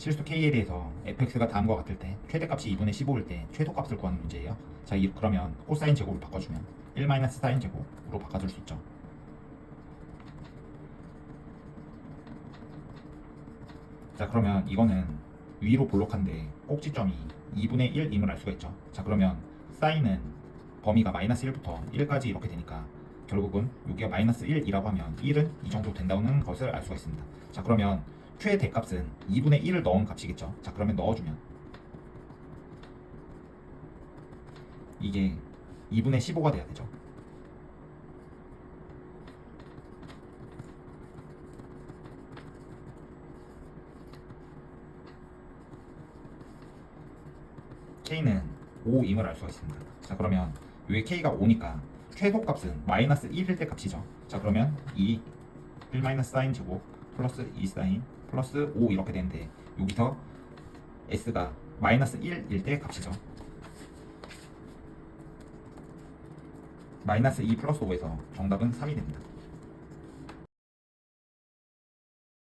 실수 K에 대해서 fx가 다음과 같을 때 최대값이 2분의 15일 때 최소값을 구하는 문제예요. 자, 이, 그러면 코사인 제곱을 바꿔주면 1 마이너스 사인 제곱으로 바꿔줄 수 있죠. 자, 그러면 이거는 위로 볼록한데 꼭지점이 2분의 1임을 알 수가 있죠. 자, 그러면 사인은 범위가 마이너스 1부터 1까지 이렇게 되니까 결국은 여기가 마이너스 1이라고 하면 1은 이 정도 된다는 것을 알 수가 있습니다. 자, 그러면 최대값은 2분의 1을 넣은 값이겠죠. 자, 그러면 넣어주면 이게 2분의 15가 돼야 되죠. K는 5임을 알 수가 있습니다. 자, 그러면 여기 K가 5니까 최소값은 마이너스 1일 때 값이죠. 자, 그러면 이1 마이너스 사인 제곱 플러스 2 사인 플러스 5 이렇게 되는데 여기서 S가 마이너스 1일 때 값이죠. 마이너스 2 플러스 5에서 정답은 3이 됩니다.